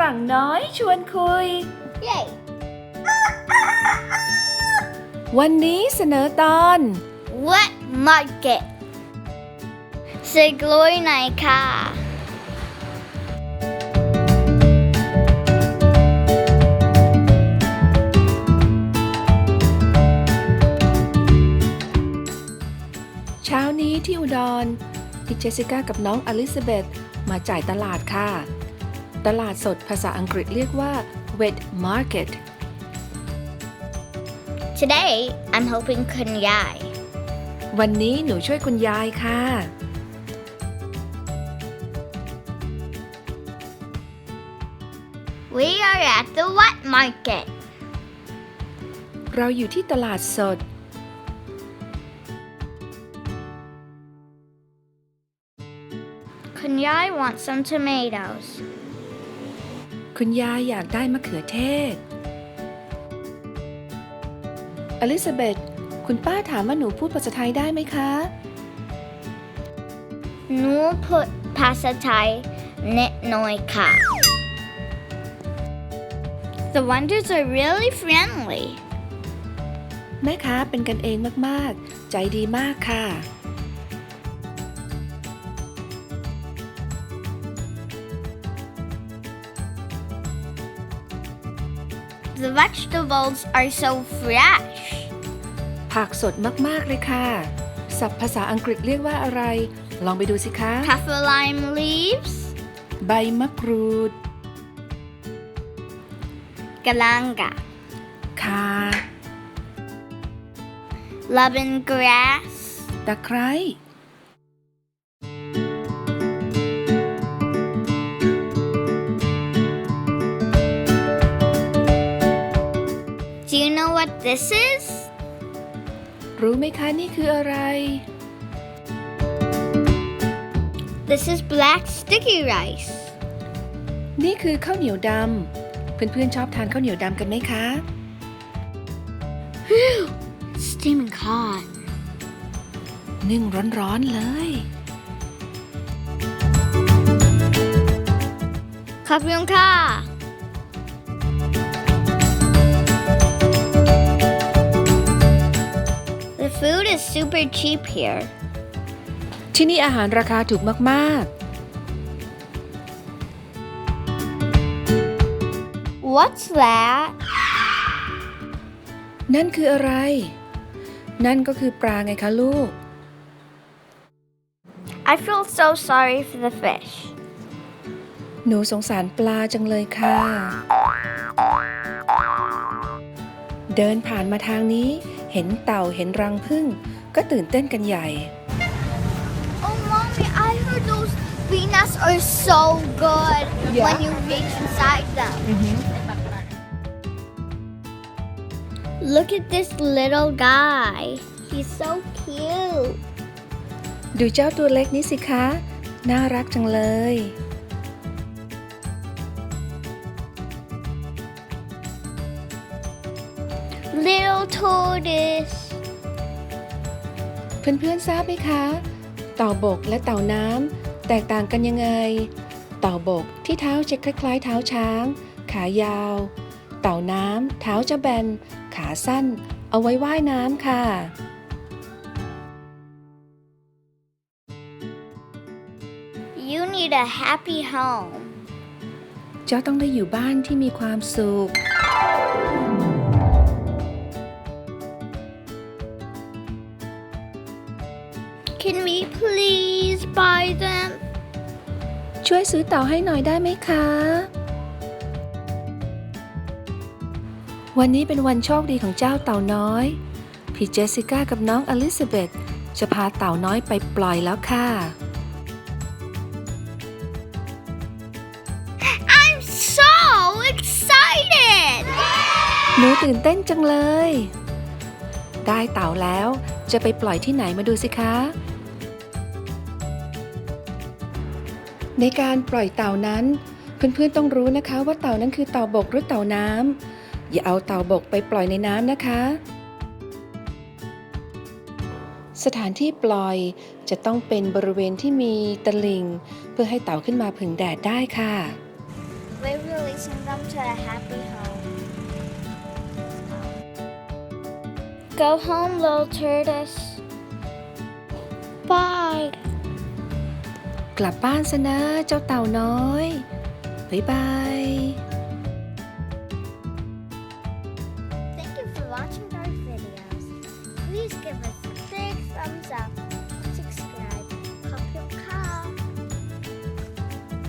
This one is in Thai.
รั่งน้อยชวนคุย Yay! วันนี้เสนอตอน What market? ซื้อกล้วยหน่อยค่ะ เช้านี้ที่อุดรพี่เจสสิก้ากับน้องอลิซาเบธมาจ่ายตลาดค่ะ ตลาดสดภาษาอังกฤษเรียกว่า wet market Today I'm helping คุณยาย วันนี้หนูช่วยคุณยายค่ะ We are at the wet market. เราอยู่ที่ตลาดสดคุณยาย wants some tomatoes. คุณยายอยากได้มะเขือเทศ อลิซาเบธคุณป้าถามว่าหนูพูดภาษาไทยได้ไหมคะ หนูพูดภาษาไทยนิดหน่อยค่ะ The vendors are really friendly. แม่ค้าเป็นกันเองมาก ๆ ใจดีมากค่ะ The vegetables are so fresh. ผักสดมาก ๆ เลยค่ะ ศัพท์ภาษาอังกฤษเรียกว่าอะไร ลองไปดูสิคะ Kaffir lime leaves, ใบมะกรูด galanga, ข่า lemongrass, ตะไคร้ what this is? รู้ไหมคะนี่คืออะไร This is black sticky rice. นี่คือข้าวเหนียวดำ เพื่อนๆชอบทานข้าวเหนียวดำกันไหมคะ Steaming hot. นึ่งร้อนๆเลย ขอบคุณค่ะ food is super cheap here. ที่นี่อาหารราคาถูกมาก What's that? ๆ นั่นคืออะไร นั่นก็คือปลาไงคะลูก I feel so sorry for the fish. หนูสงสารปลาจังเลยค่ะ เดินผ่านมาทางนี้ เห็นเต่าเห็นรังผึ้งก็ตื่นเต้นกันใหญ่ Oh, mommy, I heard those peanuts are so good Yeah. when you reach inside them. Look at this little guy. He's so cute. ดูเจ้าตัวเล็กนี้สิคะ น่ารักจังเลย Little tortoise. เพื่อนๆทราบไหมคะ เต่าบกและเต่าน้ำแตกต่างกันยังไง เต่าบกที่เท้าจะคล้ายๆ เท้าช้าง ขายาว เต่าน้ำเท้าจะแบน ขาสั้น เอาไว้ว่ายน้ำค่ะ You need a happy home. เจ้าต้องได้อยู่บ้านที่มีความสุข Can we please buy them? ช่วยซื้อเต่าให้หน่อยได้ไหมคะ วันนี้เป็นวันโชคดีของเจ้าเต่าน้อย พี่เจสสิก้ากับน้องอลิซาเบธจะพาเต่าน้อยไปปล่อยแล้วค่ะ I'm so excited! หนูตื่นเต้นจังเลย ได้เต่าแล้ว จะไปปล่อยที่ไหนมาดูสิคะ ในการปล่อยเต่านั้น เพื่อนๆต้องรู้นะคะว่าเต่านั้นคือเต่าบกหรือเต่าน้ำอย่าเอาเต่าบกไปปล่อยในน้ำนะคะ สถานที่ปล่อยจะต้องเป็นบริเวณที่มีตะลิง เพื่อให้เต่าขึ้นมาผึ่งแดดได้ค่ะ We're releasing them to a happy home. Go home, little tortoise. Bye. กลับบ้านซะนะเจ้าเต่าน้อย บ๊ายบาย Thank you for watching our videos. Please give us